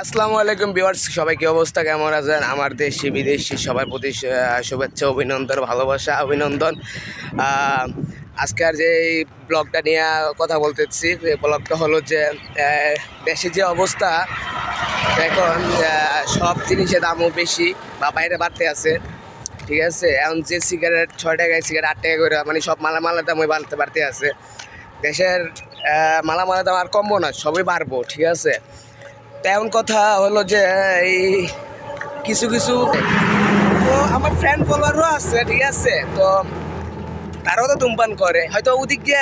আসসালামু আলাইকুম ভিউয়ার্স, সবাই কি অবস্থা? কেমন আছেন? আমার দেশি, বিদেশি, সবার প্রতি শুভেচ্ছা, অভিনন্দন, ভালোবাসা, অভিনন্দন। আজকের যে এই ব্লগটা নিয়ে কথা বলতেছি ব্লগটা হলো যে দেশের যে অবস্থা, এখন সব জিনিসের দামও বেশি, বা বাইরে বাড়তে আছে, ঠিক আছে? এখন যে সিগারেট, ছয় টাকায় সিগারেট, আট টাকা করে মানে সব মালামালের দামই বাড়তে বাড়তে আছে। দেশের মালামালের দাম আর কমবো না, সবই বাড়বো, ঠিক আছে? তেমন কথা হলো যে, এই কিছু কিছু, তো আমার ফ্রেন্ড ফলোয়ারও আছে, ঠিক আছে? তো তারাও তো ধূমপান করে। হয়তো ওদিকে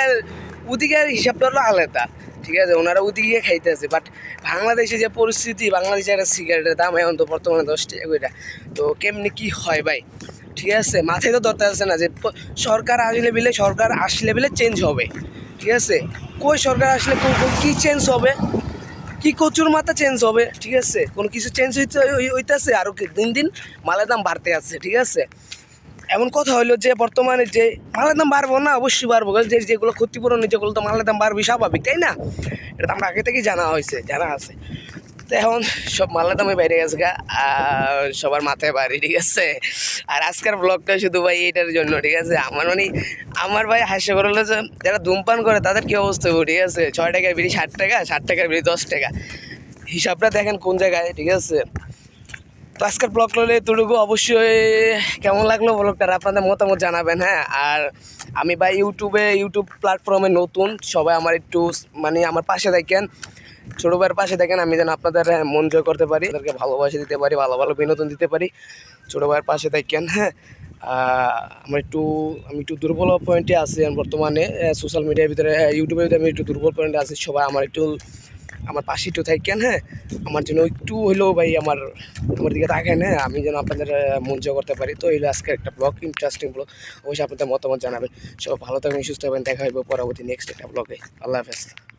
ওদিকের হিসাবটা হলো আলাদা, ঠিক আছে? ওনারা ওদিকে খাইতেছে বাট বাংলাদেশে যে পরিস্থিতি বাংলাদেশের একটা সিগারেটের দাম এখন তো বর্তমানে দশ টাকা করে তো কেমনি কি হয় ভাই? ঠিক আছে? মাথায় তো ধরতে আসছে না যে, সরকার আসলে বিলে, সরকার আসলে বিলে চেঞ্জ হবে, ঠিক আছে? কই সরকার আসলে কি চেঞ্জ হবে? কি কচুর মাথা চেঞ্জ হবে, ঠিক আছে? কোনো কিছু চেঞ্জ হইতে হই- হইতেছে আরও দিন দিন মালের দাম বাড়তে আছে, ঠিক আছে? এমন কথা হইল যে বর্তমানে যে মালের দাম বাড়বো না, অবশ্যই বাড়বো। যে যেগুলো ক্ষতিপূরণ, যেগুলো তো মালের দাম বাড়বে স্বাভাবিক, তাই না? এটা আমরা আগে থেকেই জানা হয়েছে, জানা আছে। তো এখন সব মালের দামে বাইরে গেছে গা সবার মাথায় বাড়ি, ঠিক আছে? আর আজকের ব্লগটা শুধু ভাই এটার জন্য, ঠিক আছে? আমার মানে আমার ভাই হাস্য করে যে যারা ধূমপান করে তাদের কী অবস্থা ঠিক আছে? ছয় টাকার বিড়ি, ষাট টাকা, ষাট টাকার বিড়ি, দশ টাকা। হিসাবটা দেখেন কোন জায়গায়, ঠিক আছে? তো আজকের ব্লগ করলে এতটুকু। অবশ্যই কেমন লাগল ব্লগটা আপনাদের মতামত জানাবেন হ্যাঁ? আর আমি ভাই ইউটিউবে ইউটিউব প্ল্যাটফর্মে নতুন। সবাই আমার একটু মানে আমার পাশে দেখেন ছোটো ভাইয়ের পাশে দেখেন আমি যেন আপনাদের হ্যাঁ, মন জয় করতে পারি তাদেরকে ভালোবাসা দিতে পারি ভালো ভালো বিনোদন দিতে পারি। ছোটো ভাইয়ের পাশে দেখেন হ্যাঁ আমার একটু আমি একটু দুর্বল পয়েন্টে আছি বর্তমানে সোশ্যাল মিডিয়ার ভিতরে ইউটিউবের ভিতরে আমি একটু দুর্বল পয়েন্টে আছি সবাই আমার একটু আমার পাশে একটু থাকেন হ্যাঁ আমার জন্য একটু হইলেও ভাই আমার আমার দিকে তাকান হ্যাঁ আমি যেন আপনাদের মন জয় করতে পারি। তো এইগুলো আজকে একটা ব্লগ ইন্টারেস্টিং ব্লগ অবশ্যই আপনাদের মতামত জানাবেন। সব ভালো থাকবেন সুস্থ হবেন দেখা হইব পরবর্তী নেক্সট একটা ব্লগে আল্লাহ হাফেজ।